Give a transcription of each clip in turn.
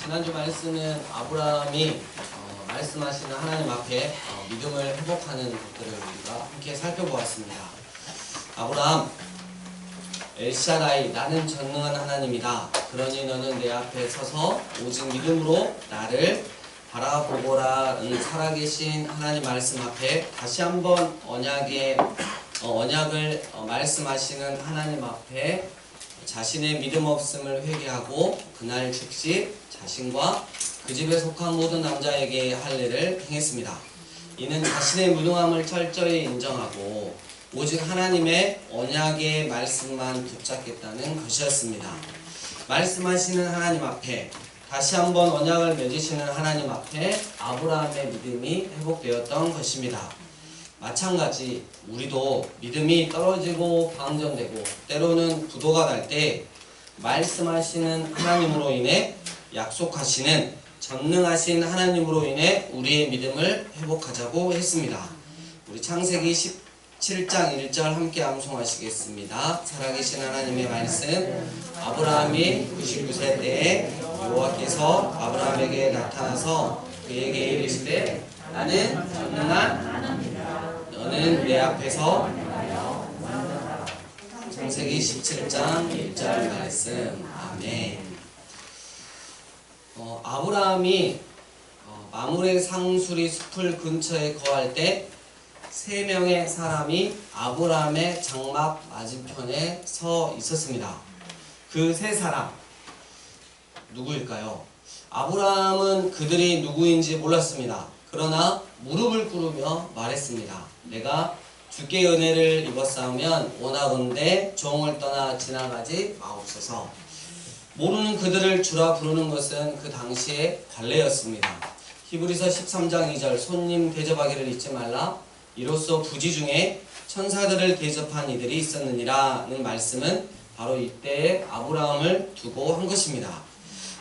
지난주 말씀은 아브라함이 어, 말씀하시는 하나님 앞에 어, 믿음을 회복하는 것들을 우리가 함께 살펴보았습니다. 아브라함, 엘샤다이 나는 전능한 하나님이다. 그러니 너는 내 앞에 서서 오직 믿음으로 나를 바라보고라는 살아계신 하나님 말씀 앞에 다시 한번 언약의 어, 언약을 어, 말씀하시는 하나님 앞에 자신의 믿음 없음을 회개하고 그날 즉시 자신과 그 집에 속한 모든 남자에게 할례를 행했습니다. 이는 자신의 무능함을 철저히 인정하고 오직 하나님의 언약의 말씀만 붙잡겠다는 것이었습니다. 말씀하시는 하나님 앞에 다시 한번 언약을 맺으시는 하나님 앞에 아브라함의 믿음이 회복되었던 것입니다. 마찬가지 우리도 믿음이 떨어지고 방전되고 때로는 부도가 날 때 말씀하시는 하나님으로 인해 약속하시는 전능하신 하나님으로 인해 우리의 믿음을 회복하자고 했습니다. 우리 창세기 17장 1절 함께 암송하시겠습니다. 살아계신 하나님의 말씀 아브라함이 99세 때에 여호와께서 아브라함에게 나타나서 그에게 이르시되 나는 전능한 너는 내 앞에서 창세기 17장 1절 말씀 아멘 어, 아브라함이 어, 마물의 상수리 숲을 근처에 거할 때 세 명의 사람이 아브라함의 장막 맞은편에 서 있었습니다. 그 세 사람 누구일까요? 아브라함은 그들이 누구인지 몰랐습니다. 그러나 무릎을 꿇으며 말했습니다. 내가 주께 은혜를 입었사오면 원하건대 종을 떠나 지나가지 마옵소서. 모르는 그들을 주라 부르는 것은 그 당시의 관례였습니다. 히브리서 13장 2절 손님 대접하기를 잊지 말라 이로써 부지 중에 천사들을 대접한 이들이 있었느니라는 말씀은 바로 이때의 아브라함을 두고 한 것입니다.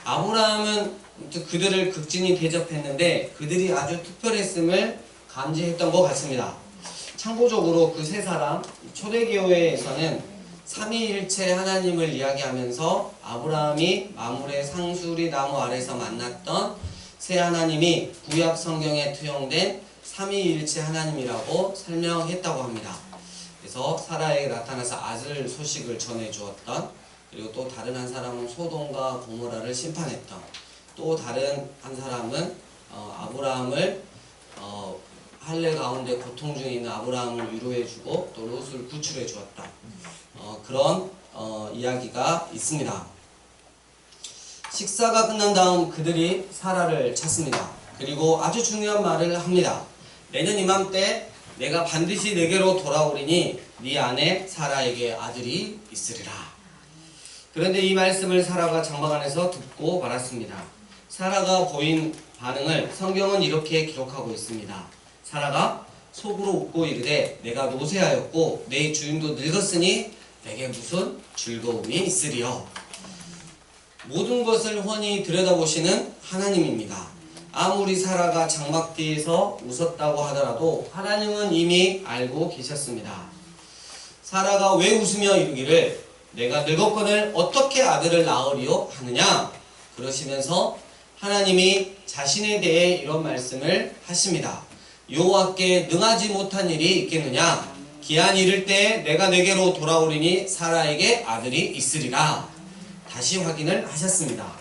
아브라함은 그들을 극진히 대접했는데 그들이 아주 특별했음을 감지했던 것 같습니다. 참고적으로 그 세 사람 초대교회에서는 삼위일체 하나님을 이야기하면서 아브라함이 마물의 상수리 나무 아래서 만났던 새 하나님이 구약 성경에 투영된 삼위일체 하나님이라고 설명했다고 합니다. 그래서 사라에게 나타나서 아들 소식을 전해 주었던 그리고 또 다른 한 사람은 소돔과 고모라를 심판했던 또 다른 한 사람은 어, 아브라함을 어, 할례 가운데 고통 중에 있는 아브라함을 위로해주고 또 롯을 구출해 주었다. 어, 그런 어, 이야기가 있습니다. 식사가 끝난 다음 그들이 사라를 찾습니다. 그리고 아주 중요한 말을 합니다. 내년 이맘때 내가 반드시 내게로 돌아오리니 네 안에 사라에게 아들이 있으리라. 그런데 이 말씀을 사라가 장막 안에서 듣고 말았습니다. 사라가 보인 반응을 성경은 이렇게 기록하고 있습니다. 사라가 속으로 웃고 이르되 내가 노쇠하였고 내 주인도 늙었으니 내게 무슨 즐거움이 있으리요. 모든 것을 훤히 들여다보시는 하나님입니다. 아무리 사라가 장막 뒤에서 웃었다고 하더라도 하나님은 이미 알고 계셨습니다. 사라가 왜 웃으며 이르기를 내가 늙었거늘 어떻게 아들을 낳으리요 하느냐 그러시면서 하나님이 자신에 대해 이런 말씀을 하십니다. 여호와께 능하지 못한 일이 있겠느냐 기한 이를 때 내가 내게로 돌아오리니 사라에게 아들이 있으리라 다시 확인을 하셨습니다.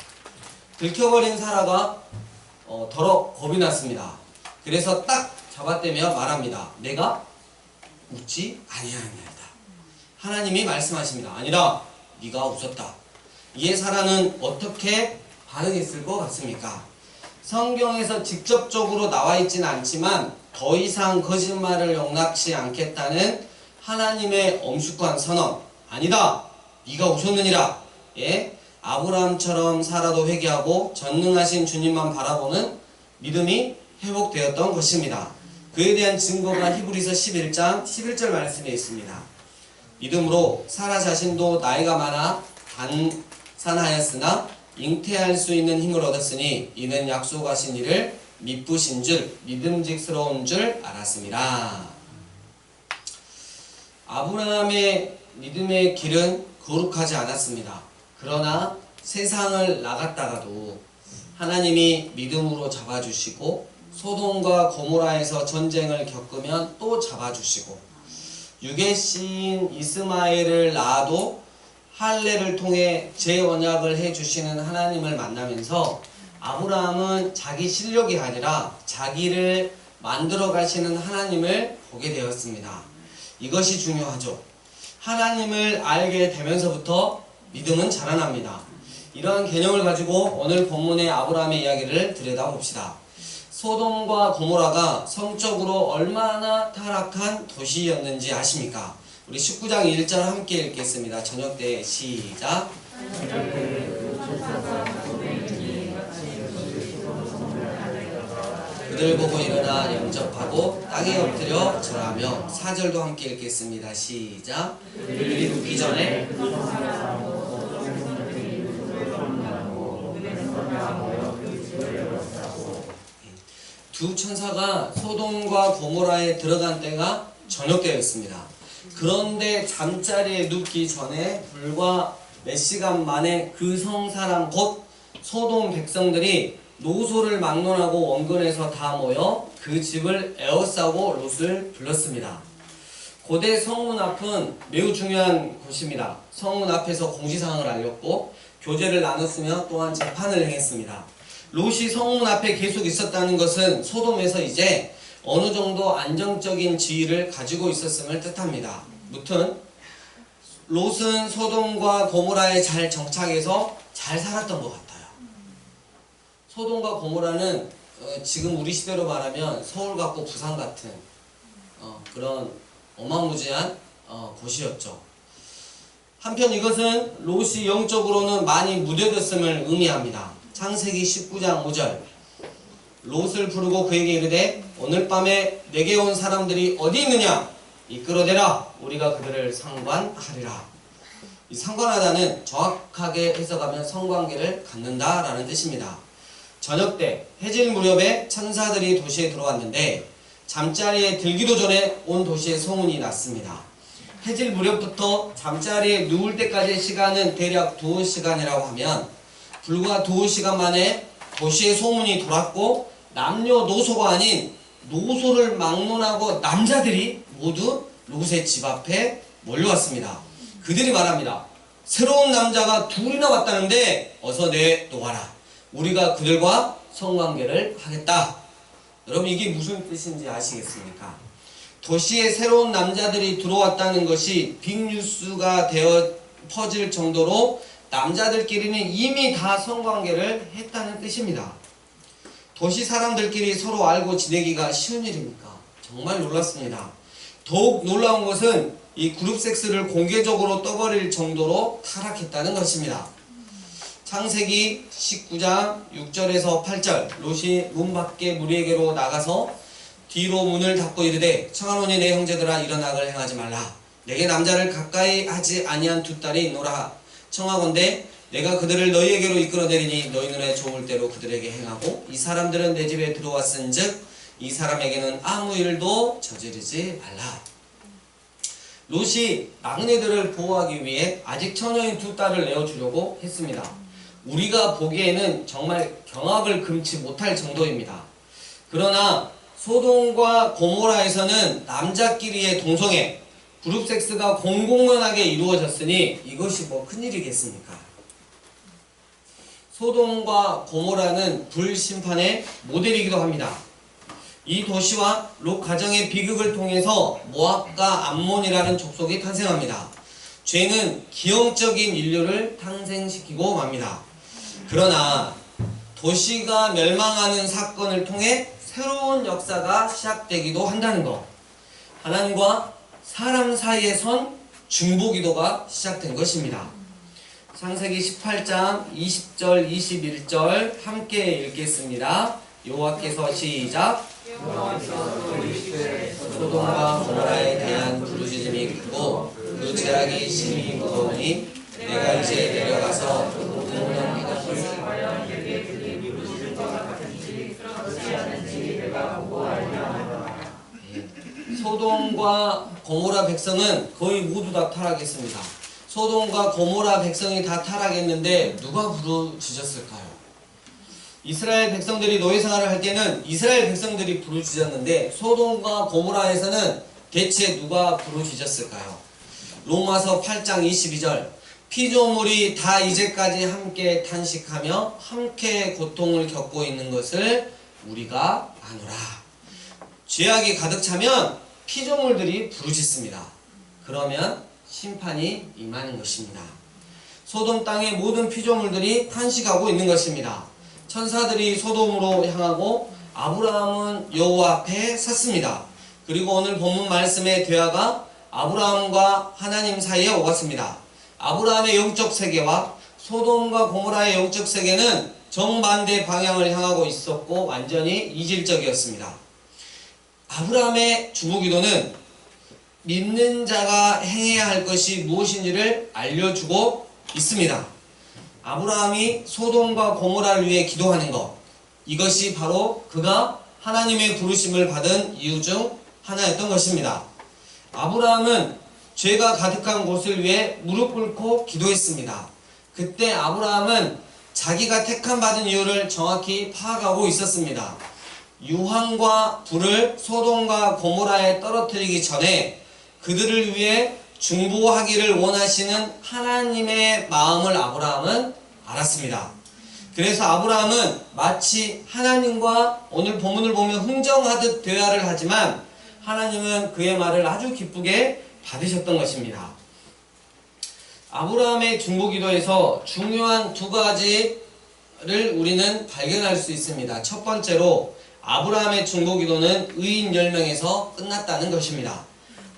들켜버린 사라가 어, 더러 겁이 났습니다. 그래서 딱 잡아떼며 말합니다. 내가 웃지 아니하니이다. 하나님이 말씀하십니다. 아니라 네가 웃었다. 이에 사라는 어떻게 반응했을 것 같습니까? 성경에서 직접적으로 나와 있지는 않지만 더 이상 거짓말을 용납치 않겠다는 하나님의 엄숙한 선언. 아니다. 네가 웃었느니라. 예. 아브라함처럼 사라도 회개하고 전능하신 주님만 바라보는 믿음이 회복되었던 것입니다. 그에 대한 증거가 히브리서 11장 11절 말씀에 있습니다. 믿음으로 사라 자신도 나이가 많아 단산하였으나 잉태할 수 있는 힘을 얻었으니 이는 약속하신 이를 미쁘신 줄 믿음직스러운 줄 알았습니다. 아브라함의 믿음의 길은 거룩하지 않았습니다. 그러나 세상을 나갔다가도 하나님이 믿음으로 잡아주시고 소돔과 고모라에서 전쟁을 겪으면 또 잡아주시고 육의 씨인 이스마엘을 낳아도 할례를 통해 재언약을 해주시는 하나님을 만나면서 아브라함은 자기 실력이 아니라 자기를 만들어 가시는 하나님을 보게 되었습니다. 이것이 중요하죠. 하나님을 알게 되면서부터 믿음은 자라납니다. 이러한 개념을 가지고 오늘 본문의 아브라함의 이야기를 들여다봅시다. 소돔과 고모라가 성적으로 얼마나 타락한 도시였는지 아십니까? 우리 19장 1절 함께 읽겠습니다. 저녁 때 시작. 그들 보고 일어나 영접하고 땅에 엎드려 절하며 4절도 함께 읽겠습니다. 시작. 그들이 눕기 전에 두 천사가 소돔과 고모라에 들어간 때가 저녁 때였습니다. 그런데 잠자리에 눕기 전에 불과 몇 시간 만에 그 성사람 곧 소돔 백성들이 노소를 막론하고 원근에서 다 모여 그 집을 에워싸고 롯을 불렀습니다. 고대 성문 앞은 매우 중요한 곳입니다. 성문 앞에서 공지사항을 알렸고 교제를 나눴으며 또한 재판을 행했습니다. 롯이 성문 앞에 계속 있었다는 것은 소돔에서 이제 어느 정도 안정적인 지위를 가지고 있었음을 뜻합니다. 무튼 롯은 소돔과 고모라에 잘 정착해서 잘 살았던 것 같아요. 소돔과 고모라는 어, 지금 우리 시대로 말하면 서울 같고 부산 같은 어, 그런 어마무지한 어, 곳이었죠. 한편 이것은 롯이 영적으로는 많이 무뎌졌음을 의미합니다. 창세기 19장 5절 롯을 부르고 그에게 이르되 오늘 밤에 내게 온 사람들이 어디 있느냐 이끌어내라 우리가 그들을 상관하리라 이 상관하다는 정확하게 해석하면 성관계를 갖는다라는 뜻입니다. 저녁 때 해질 무렵에 천사들이 도시에 들어왔는데 잠자리에 들기도 전에 온 도시에 소문이 났습니다. 해질 무렵부터 잠자리에 누울 때까지의 시간은 대략 두어 시간이라고 하면 불과 두어 시간 만에 도시에 소문이 돌았고 남녀노소가 아닌 노소를 막론하고 남자들이 모두 롯의 집 앞에 몰려왔습니다. 그들이 말합니다. 새로운 남자가 둘이나 왔다는데 어서 내놓아라. 우리가 그들과 성관계를 하겠다. 여러분 이게 무슨 뜻인지 아시겠습니까? 도시에 새로운 남자들이 들어왔다는 것이 빅뉴스가 되어 퍼질 정도로 남자들끼리는 이미 다 성관계를 했다는 뜻입니다. 도시 사람들끼리 서로 알고 지내기가 쉬운 일입니까? 정말 놀랐습니다. 더욱 놀라운 것은 이 그룹 섹스를 공개적으로 떠버릴 정도로 타락했다는 것입니다. 창세기 19장 6절에서 8절 롯이 문 밖에 무리에게로 나가서 뒤로 문을 닫고 이르되 청하노니 내 형제들아 이런 악을 행하지 말라 내게 남자를 가까이 하지 아니한 두 딸이 있노라 청하건대 내가 그들을 너희에게로 이끌어내리니 너희 눈에 좋을 대로 그들에게 행하고 이 사람들은 내 집에 들어왔은즉 이 사람에게는 아무 일도 저지르지 말라 롯이 막내들을 보호하기 위해 아직 처녀인 두 딸을 내어주려고 했습니다. 우리가 보기에는 정말 경악을 금치 못할 정도입니다. 그러나 소돔과 고모라에서는 남자끼리의 동성애, 그룹 섹스가 공공연하게 이루어졌으니 이것이 뭐 큰일이겠습니까? 소돔과 고모라는 불심판의 모델이기도 합니다. 이 도시와 롯 가정의 비극을 통해서 모압과 암몬이라는 족속이 탄생합니다. 죄는 기형적인 인류를 탄생시키고 맙니다. 그러나 도시가 멸망하는 사건을 통해 새로운 역사가 시작되기도 한다는 것. 하나님과 사람 사이에 선 중보기도가 시작된 것입니다. 창세기 18장 20절 21절 함께 읽겠습니다. 여호와께서 시작 소돔과 고모라에 대한 부르짖음이 크고 그 죄악이 심히 무거우니 내가 이제 내려가서 너희가 소돔과 고모라 백성은 거의 모두 다 타락했습니다. 소돔과 고모라 백성이 다 타락했는데 누가 부르짖었을까요? 이스라엘 백성들이 노예 생활을 할 때는 이스라엘 백성들이 부르짖었는데 소돔과 고모라에서는 대체 누가 부르짖었을까요? 로마서 8장 22절 피조물이 다 이제까지 함께 탄식하며 함께 고통을 겪고 있는 것을 우리가 아노라. 죄악이 가득 차면 피조물들이 부르짖습니다. 그러면 심판이 임하는 것입니다. 소돔 땅의 모든 피조물들이 탄식하고 있는 것입니다. 천사들이 소돔으로 향하고 아브라함은 여호와 앞에 섰습니다. 그리고 오늘 본문 말씀의 대화가 아브라함과 하나님 사이에 오갔습니다. 아브라함의 영적 세계와 소돔과 고모라의 영적 세계는 정반대 방향을 향하고 있었고 완전히 이질적이었습니다. 아브라함의 중보기도는 믿는 자가 행해야 할 것이 무엇인지를 알려주고 있습니다. 아브라함이 소돔과 고모라를 위해 기도하는 것 이것이 바로 그가 하나님의 부르심을 받은 이유 중 하나였던 것입니다. 아브라함은 죄가 가득한 곳을 위해 무릎 꿇고 기도했습니다. 그때 아브라함은 자기가 택함 받은 이유를 정확히 파악하고 있었습니다. 유황과 불을 소돔과 고모라에 떨어뜨리기 전에 그들을 위해 중보하기를 원하시는 하나님의 마음을 아브라함은 알았습니다. 그래서 아브라함은 마치 하나님과 오늘 본문을 보면 흥정하듯 대화를 하지만 하나님은 그의 말을 아주 기쁘게 받으셨던 것입니다. 아브라함의 중보 기도에서 중요한 두 가지를 우리는 발견할 수 있습니다. 첫 번째로 아브라함의 중보 기도는 의인 10명에서 끝났다는 것입니다.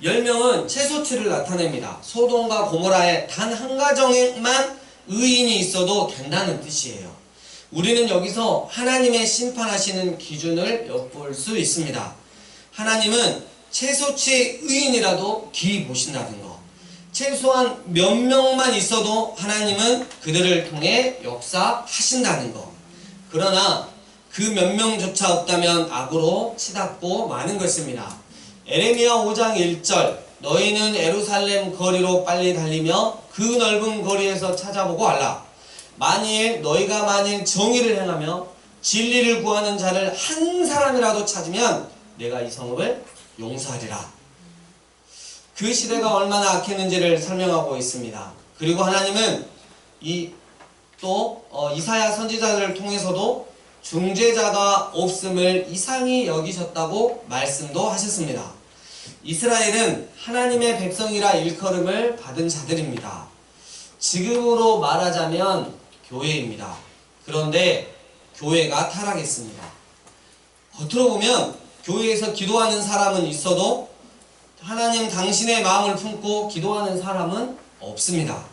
10명은 최소치를 나타냅니다. 소돔과 고모라에 단 한 가정에만 의인이 있어도 된다는 뜻이에요. 우리는 여기서 하나님의 심판하시는 기준을 엿볼 수 있습니다. 하나님은 최소치 의인이라도 기이 보신다는 거. 최소한 몇 명만 있어도 하나님은 그들을 통해 역사하신다는 거. 그러나 그 몇 명조차 없다면 악으로 치닫고 마는 것입니다. 에레미야 5장 1절 너희는 에루살렘 거리로 빨리 달리며 그 넓은 거리에서 찾아보고 알라. 만일 너희가 만일 정의를 행하며 진리를 구하는 자를 한 사람이라도 찾으면 내가 이 성읍을 용서하리라. 그 시대가 얼마나 악했는지를 설명하고 있습니다. 그리고 하나님은 이또 어, 이사야 선지자들을 통해서도 중재자가 없음을 이상히 여기셨다고 말씀도 하셨습니다. 이스라엘은 하나님의 백성이라 일컬음을 받은 자들입니다. 지금으로 말하자면 교회입니다. 그런데 교회가 타락했습니다. 겉으로 보면 교회에서 기도하는 사람은 있어도 하나님 당신의 마음을 품고 기도하는 사람은 없습니다.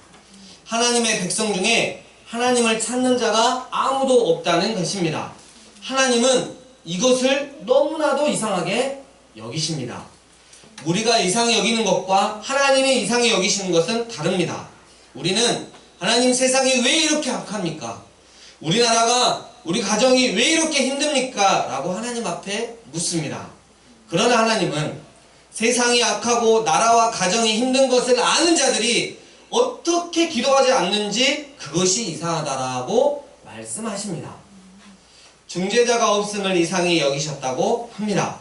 하나님의 백성 중에 하나님을 찾는 자가 아무도 없다는 것입니다. 하나님은 이것을 너무나도 이상하게 여기십니다. 우리가 이상히 여기는 것과 하나님이 이상히 여기시는 것은 다릅니다. 우리는 하나님 세상이 왜 이렇게 악합니까? 우리나라가 우리 가정이 왜 이렇게 힘듭니까? 라고 하나님 앞에 묻습니다. 그러나 하나님은 세상이 악하고 나라와 가정이 힘든 것을 아는 자들이 어떻게 기도하지 않는지 그것이 이상하다라고 말씀하십니다. 중재자가 없음을 이상히 여기셨다고 합니다.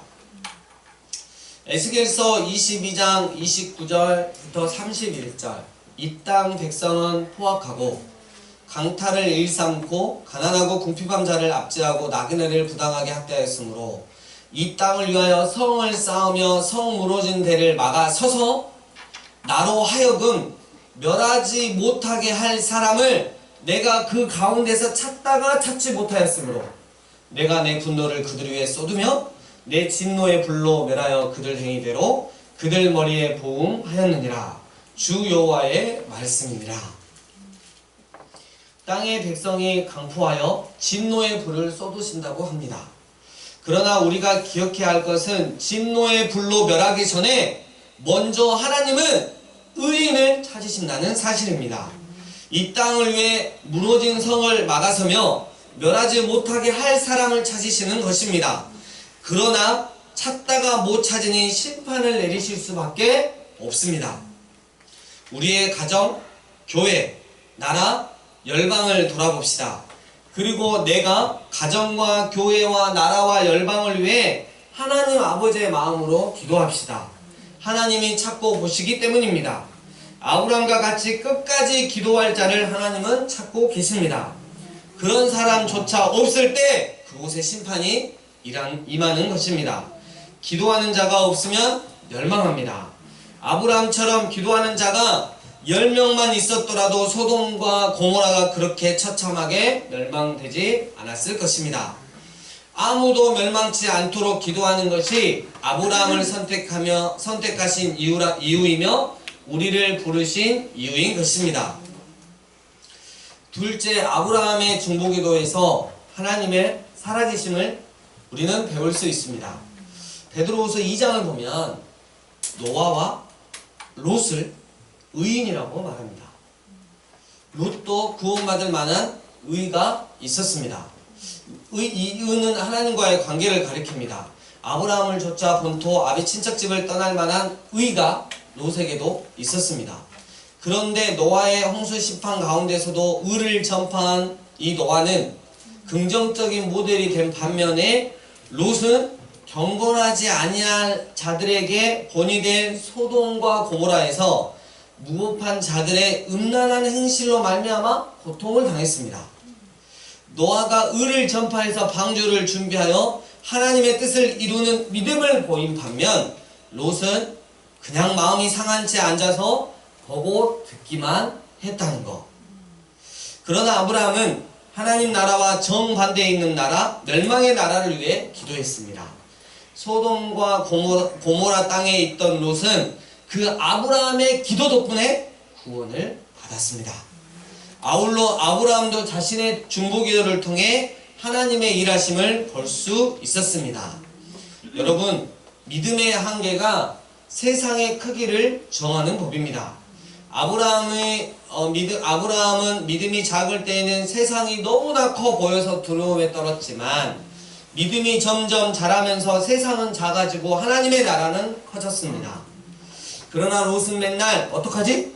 에스겔서 22장 29절부터 31절 이 땅 백성은 포악하고 강탈을 일삼고 가난하고 궁핍한 자를 압제하고 나그네를 부당하게 학대하였으므로 이 땅을 위하여 성을 쌓으며 성 무너진 데를 막아 서서 나로 하여금 멸하지 못하게 할 사람을 내가 그 가운데서 찾다가 찾지 못하였으므로 내가 내 분노를 그들 위에 쏟으며 내 진노의 불로 멸하여 그들 행위대로 그들 머리에 보응하였느니라 주 여호와의 말씀이니라 땅의 백성이 강포하여 진노의 불을 쏟으신다고 합니다. 그러나 우리가 기억해야 할 것은 진노의 불로 멸하기 전에 먼저 하나님은 의인을 찾으신다는 사실입니다. 이 땅을 위해 무너진 성을 막아서며 멸하지 못하게 할 사람을 찾으시는 것입니다. 그러나 찾다가 못 찾으니 심판을 내리실 수밖에 없습니다. 우리의 가정, 교회, 나라, 열방을 돌아봅시다. 그리고 내가 가정과 교회와 나라와 열방을 위해 하나님 아버지의 마음으로 기도합시다. 하나님이 찾고 보시기 때문입니다. 아브라함과 같이 끝까지 기도할 자를 하나님은 찾고 계십니다. 그런 사람조차 없을 때 그곳에 심판이 임하는 것입니다. 기도하는 자가 없으면 멸망합니다. 아브라함처럼 기도하는 자가 10명만 있었더라도 소돔과 고모라가 그렇게 처참하게 멸망되지 않았을 것입니다. 아무도 멸망치 않도록 기도하는 것이 아브라함을 선택하며 선택하신 이유라, 이유이며 우리를 부르신 이유인 것입니다. 둘째 아브라함의 중보기도에서 하나님의 살아계심을 우리는 배울 수 있습니다. 베드로후서 2장을 보면 노아와 롯을 의인이라고 말합니다. 롯도 구원받을 만한 의가 있었습니다. 의, 이 의는 하나님과의 관계를 가리킵니다. 아브라함을 쫓아 본토 아비 친척집을 떠날 만한 의가 롯에게도 있었습니다. 그런데 노아의 홍수 심판 가운데서도 의를 전파한 이 노아는 긍정적인 모델이 된 반면에 롯은 경건하지 아니할 자들에게 본이 된 소돔과 고모라에서 무법한 자들의 음란한 행실로 말미암아 고통을 당했습니다. 노아가 의를 전파해서 방주를 준비하여 하나님의 뜻을 이루는 믿음을 보인 반면 롯은 그냥 마음이 상한 채 앉아서 보고 듣기만 했다는 것. 그러나 아브라함은 하나님 나라와 정반대에 있는 나라, 멸망의 나라를 위해 기도했습니다. 소돔과 고모, 고모라 땅에 있던 롯은 그 아브라함의 기도 덕분에 구원을 받았습니다. 아울러 아브라함도 자신의 중보 기도를 통해 하나님의 일하심을 볼 수 있었습니다. 여러분, 믿음의 한계가 세상의 크기를 정하는 법입니다. 아브라함의 어, 믿음, 아브라함은 믿음이 작을 때에는 세상이 너무나 커 보여서 두려움에 떨었지만 믿음이 점점 자라면서 세상은 작아지고 하나님의 나라는 커졌습니다. 그러나 롯은 맨날 어떡하지?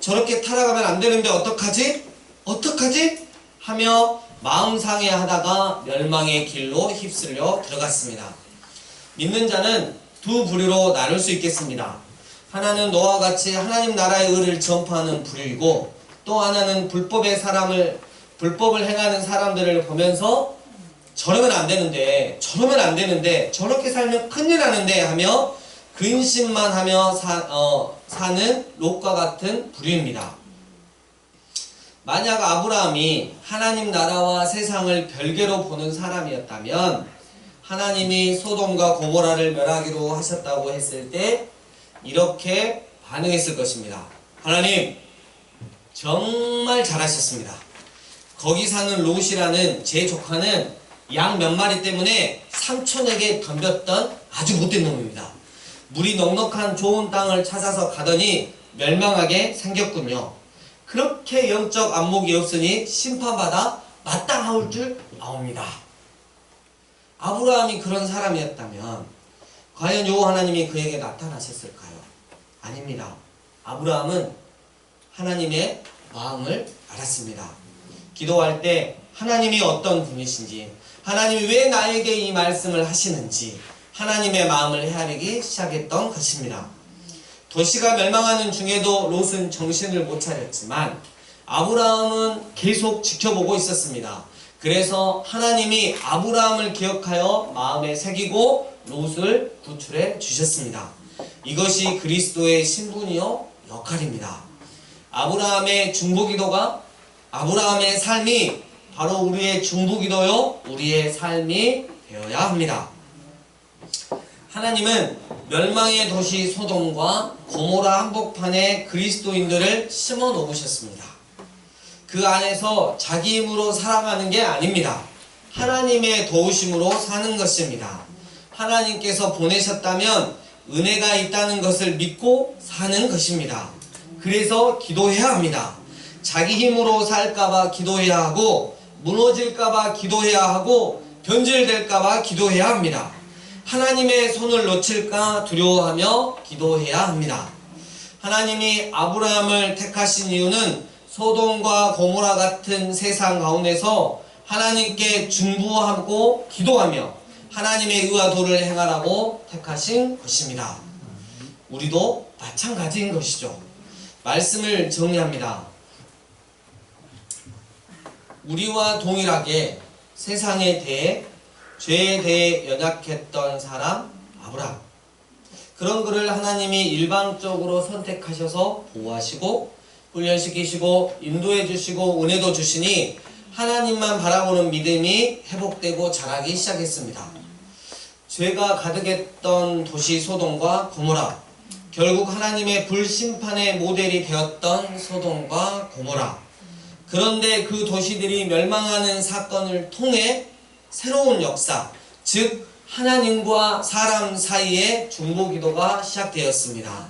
저렇게 타락하면 안 되는데 어떡하지? 어떡하지? 하며 마음 상해하다가 멸망의 길로 휩쓸려 들어갔습니다. 믿는 자는 두 부류로 나눌 수 있겠습니다. 하나는 너와 같이 하나님 나라의 의를 전파하는 부류이고 또 하나는 불법의 사람을 불법을 행하는 사람들을 보면서 저러면 안 되는데 저러면 안 되는데 저렇게 살면 큰일 나는데 하며 근심만 하며 사, 어, 사는 롯과 같은 부류입니다. 만약 아브라함이 하나님 나라와 세상을 별개로 보는 사람이었다면 하나님이 소돔과 고모라를 멸하기로 하셨다고 했을 때 이렇게 반응했을 것입니다. 하나님 정말 잘하셨습니다. 거기 사는 롯이라는 제 조카는 양 몇 마리 때문에 삼촌에게 덤볐던 아주 못된 놈입니다. 물이 넉넉한 좋은 땅을 찾아서 가더니 멸망하게 생겼군요. 그렇게 영적 안목이 없으니 심판받아 마땅하올 줄 아옵니다. 아브라함이 그런 사람이었다면 과연 요 하나님이 그에게 나타나셨을까요? 아닙니다. 아브라함은 하나님의 마음을 알았습니다. 기도할 때 하나님이 어떤 분이신지, 하나님이 왜 나에게 이 말씀을 하시는지, 하나님의 마음을 헤아리기 시작했던 것입니다. 도시가 멸망하는 중에도 롯은 정신을 못 차렸지만 아브라함은 계속 지켜보고 있었습니다. 그래서 하나님이 아브라함을 기억하여 마음에 새기고 롯을 구출해 주셨습니다. 이것이 그리스도의 신분이요 역할입니다. 아브라함의 중보기도가 아브라함의 삶이 바로 우리의 중보기도요 우리의 삶이 되어야 합니다. 하나님은 멸망의 도시 소돔과 고모라 한복판에 그리스도인들을 심어 놓으셨습니다. 그 안에서 자기 힘으로 살아가는 게 아닙니다. 하나님의 도우심으로 사는 것입니다. 하나님께서 보내셨다면 은혜가 있다는 것을 믿고 사는 것입니다. 그래서 기도해야 합니다. 자기 힘으로 살까봐 기도해야 하고 무너질까봐 기도해야 하고 변질될까봐 기도해야 합니다. 하나님의 손을 놓칠까 두려워하며 기도해야 합니다. 하나님이 아브라함을 택하신 이유는 소돔과 고모라 같은 세상 가운데서 하나님께 중부하고 기도하며 하나님의 의와 도를 행하라고 택하신 것입니다. 우리도 마찬가지인 것이죠. 말씀을 정리합니다. 우리와 동일하게 세상에 대해 죄에 대해 연약했던 사람 아브라함. 그런 그를 하나님이 일방적으로 선택하셔서 보호하시고 훈련시키시고 인도해 주시고 은혜도 주시니 하나님만 바라보는 믿음이 회복되고 자라기 시작했습니다. 죄가 가득했던 도시 소돔과 고모라 결국 하나님의 불심판의 모델이 되었던 소돔과 고모라 그런데 그 도시들이 멸망하는 사건을 통해 새로운 역사, 즉 하나님과 사람 사이의 중보 기도가 시작되었습니다.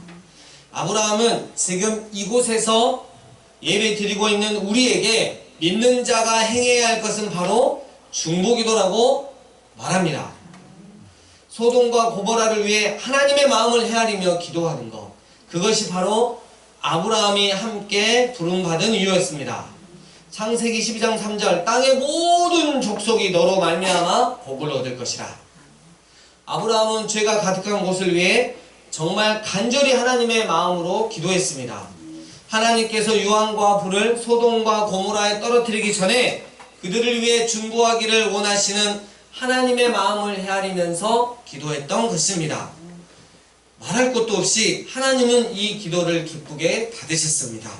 아브라함은 지금 이곳에서 예배 드리고 있는 우리에게 믿는 자가 행해야 할 것은 바로 중보 기도라고 말합니다. 소돔과 고보라를 위해 하나님의 마음을 헤아리며 기도하는 것. 그것이 바로 아브라함이 함께 부름받은 이유였습니다. 창세기 12장 3절 땅의 모든 족속이 너로 말미암아 복을 얻을 것이라. 아브라함은 죄가 가득한 곳을 위해 정말 간절히 하나님의 마음으로 기도했습니다. 하나님께서 유황과 불을 소돔과 고모라에 떨어뜨리기 전에 그들을 위해 중보하기를 원하시는 하나님의 마음을 헤아리면서 기도했던 것입니다. 말할 것도 없이 하나님은 이 기도를 기쁘게 받으셨습니다.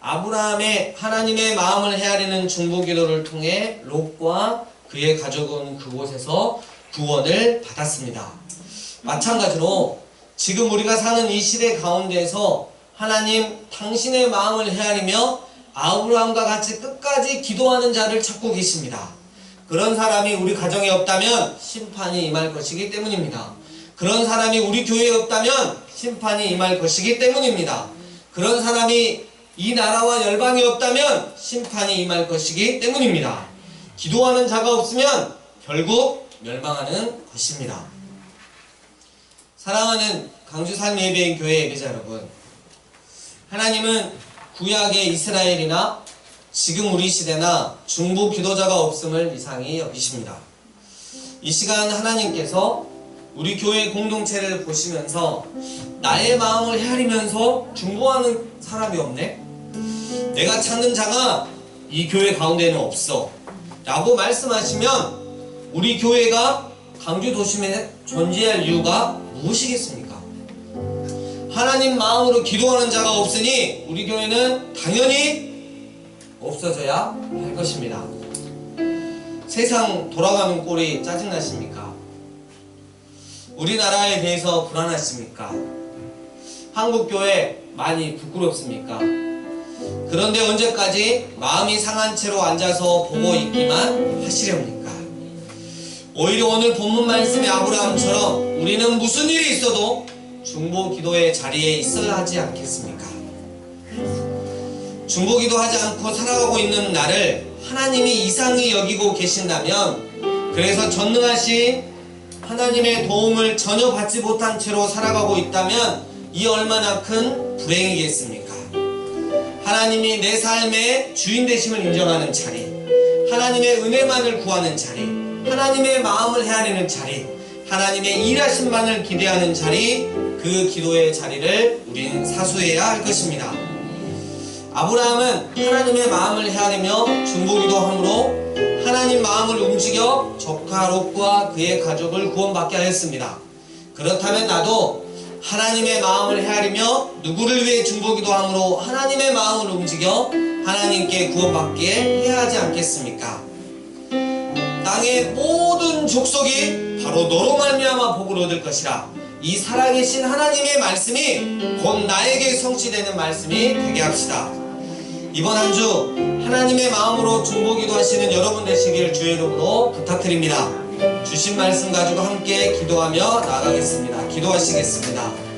아브라함의 하나님의 마음을 헤아리는 중보 기도를 통해 롯과 그의 가족은 그곳에서 구원을 받았습니다. 마찬가지로 지금 우리가 사는 이 시대 가운데에서 하나님 당신의 마음을 헤아리며 아브라함과 같이 끝까지 기도하는 자를 찾고 계십니다. 그런 사람이 우리 가정에 없다면 심판이 임할 것이기 때문입니다. 그런 사람이 우리 교회에 없다면 심판이 임할 것이기 때문입니다. 그런 사람이 이 나라와 열방이 없다면 심판이 임할 것이기 때문입니다. 기도하는 자가 없으면 결국 멸망하는 것입니다. 사랑하는 강주 산예배인 교회 예배자 여러분, 하나님은 구약의 이스라엘이나 지금 우리 시대나 중부 기도자가 없음을 이상히 여기십니다. 이 시간 하나님께서 우리 교회 공동체를 보시면서 나의 마음을 헤아리면서 중보하는 사람이 없네? 내가 찾는 자가 이 교회 가운데는 없어. 라고 말씀하시면 우리 교회가 강주 도심에 존재할 이유가 무엇이겠습니까? 하나님 마음으로 기도하는 자가 없으니 우리 교회는 당연히 없어져야 할 것입니다. 세상 돌아가는 꼴이 짜증나십니까? 우리나라에 대해서 불안하십니까? 한국교회 많이 부끄럽습니까? 그런데 언제까지 마음이 상한 채로 앉아서 보고 있기만 하시렵니까? 오히려 오늘 본문 말씀의 아브라함처럼 우리는 무슨 일이 있어도 중보 기도의 자리에 있어야 하지 않겠습니까? 중보 기도하지 않고 살아가고 있는 나를 하나님이 이상히 여기고 계신다면 그래서 전능하신 하나님의 도움을 전혀 받지 못한 채로 살아가고 있다면 이 얼마나 큰 불행이겠습니까? 하나님이 내 삶의 주인 되심을 인정하는 자리, 하나님의 은혜만을 구하는 자리, 하나님의 마음을 헤아리는 자리, 하나님의 일하심만을 기대하는 자리, 그 기도의 자리를 우리는 사수해야 할 것입니다. 아브라함은 하나님의 마음을 헤아리며 중보기도 함으로 하나님 마음을 움직여 조카 롯과 그의 가족을 구원받게 하였습니다. 그렇다면 나도 하나님의 마음을 헤아리며 누구를 위해 중보기도 함으로 하나님의 마음을 움직여 하나님께 구원받게 해야 하지 않겠습니까? 땅의 모든 족속이 바로 너로 말미암아 복을 얻을 것이라. 이 살아계신 하나님의 말씀이 곧 나에게 성취되는 말씀이 되게 합시다. 이번 한 주 하나님의 마음으로 중보기도 하시는 여러분 되시길 주의 이름으로 부탁드립니다. 주신 말씀 가지고 함께 기도하며 나아가겠습니다. 기도하시겠습니다.